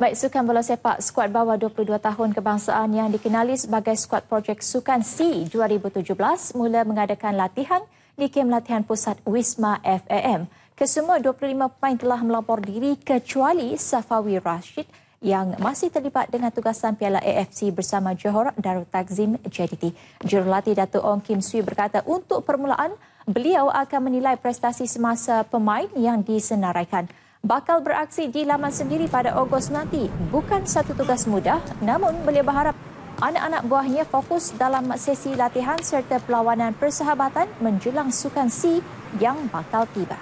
Baik, Sukan Bola Sepak skuad bawah 22 tahun kebangsaan yang dikenali sebagai skuad projek Sukan C 2017 mula mengadakan latihan di kem latihan pusat Wisma FAM. Kesemua 25 pemain telah melapor diri kecuali Safawi Rashid yang masih terlibat dengan tugasan Piala AFC bersama Johor Darul Takzim JDT. Jurulatih Datuk Ong Kim Sui berkata untuk permulaan beliau akan menilai prestasi semasa pemain yang disenaraikan bakal beraksi di laman sendiri pada Ogos nanti. Bukan satu tugas mudah, namun beliau berharap anak-anak buahnya fokus dalam sesi latihan serta perlawanan persahabatan menjelang Sukan C yang bakal tiba.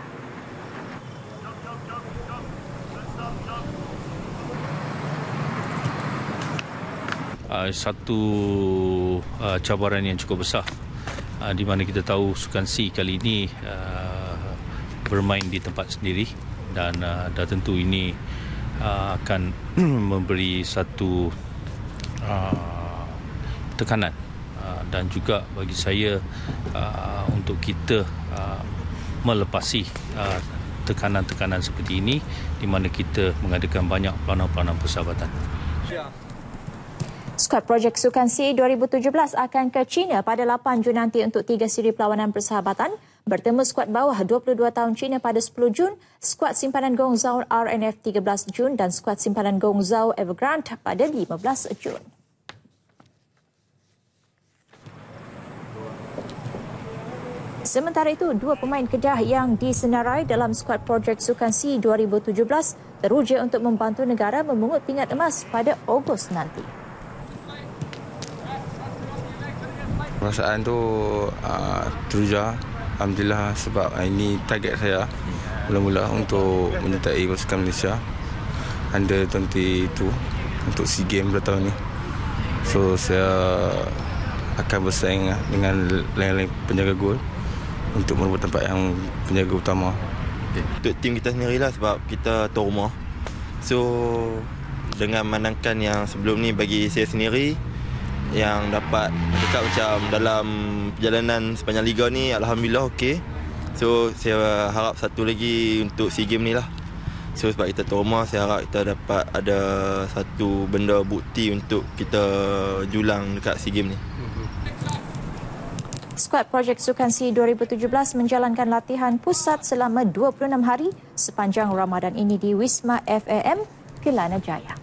Uh, satu uh, cabaran yang cukup besar uh, di mana kita tahu Sukan C kali ini uh, bermain di tempat sendiri dan uh, dah tentu ini uh, akan memberi satu uh, tekanan uh, dan juga bagi saya uh, untuk kita uh, melepasi uh, tekanan-tekanan seperti ini di mana kita mengadakan banyak pelanan-pelanan persahabatan. Skuad Projek Sukan C 2017 akan ke China pada 8 Jun nanti untuk tiga siri perlawanan persahabatan bertemu skuad bawah 22 tahun China pada 10 Jun, skuad simpanan Gong Zhao RNF 13 Jun dan skuad simpanan Gong Zhao Evergrande pada 15 Jun. Sementara itu, dua pemain Kedah yang disenarai dalam skuad projek Sukan C 2017 teruja untuk membantu negara memungut pingat emas pada Ogos nanti. Perasaan tu uh, teruja Alhamdulillah sebab ini target saya mula-mula untuk menyertai pasukan Malaysia under 22 untuk SEA Games pada tahun ini. So saya akan bersaing dengan lain-lain penjaga gol untuk merebut tempat yang penjaga utama. Untuk tim kita sendirilah sebab kita tuan rumah. So dengan menangkan yang sebelum ni bagi saya sendiri yang dapat dekat macam dalam perjalanan sepanjang liga ni alhamdulillah okey. So saya harap satu lagi untuk SEA Games ni lah. So sebab kita trauma saya harap kita dapat ada satu benda bukti untuk kita julang dekat SEA Games ni. Skuad Projek Sukan C 2017 menjalankan latihan pusat selama 26 hari sepanjang Ramadan ini di Wisma FAM, Kelana Jaya.